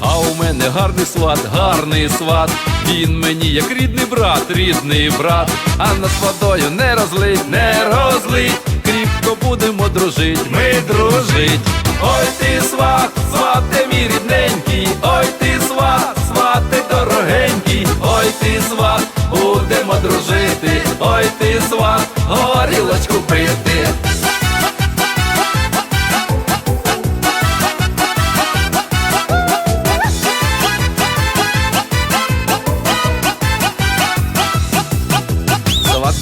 А у мене гарний сват, гарний сват. Він мені як рідний брат, рідний брат. А над водою не розлить, не розлить. Кріпко будемо дружить, ми дружить. Ой ти сват, ти сват, будемо дружити, ой ти сват, горілочку пити.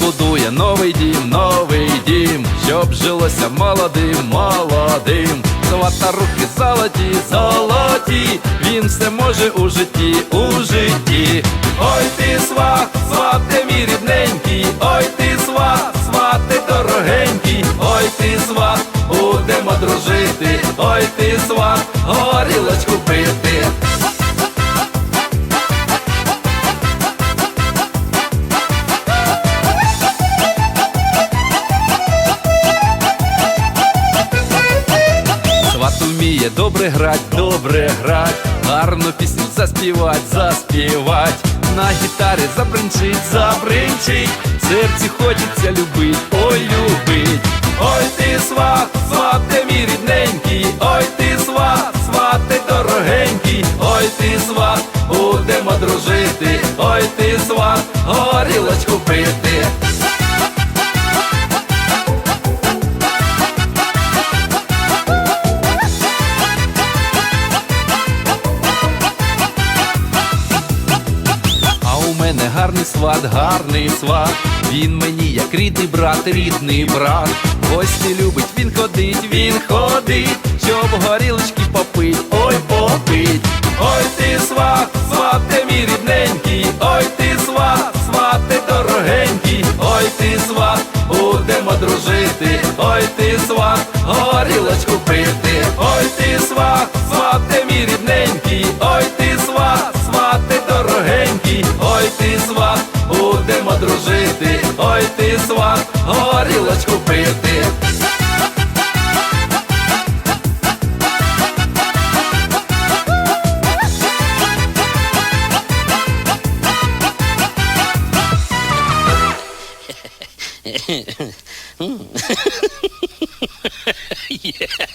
Будує новий дім, новий дім, щоб жилося молодим, молодим. Сват руки золоті, золоті, він все може у житті, у житті. Ой ти сват, свати мій рідненький, ой ти сват, свати дорогенький, ой ти сват, будемо дружити, ой ти сват, горілочку вміє добре грать, добре грать, гарну пісню заспівать, заспівать, на гітарі забринчить, забринчить, серці хочеться любить, ой любить. Ой ти сват, свате мій рідненький, ой ти сват, свате дорогенький, ой ти сват, будемо дружити, ой ти сват, горілочку пити. Гарний сват, гарний сват. Він мені як рідний брат, рідний брат. Гості любить, він ходить, він ходить, щоб горілочки попить, ой попить. Ой ти сват, свате мій рідненький, ой ти сват, свате дорогенький, ой ти сват, будемо дружити, ой ти сват, будемо дружити, ой ти сват, горілочку пити. yeah.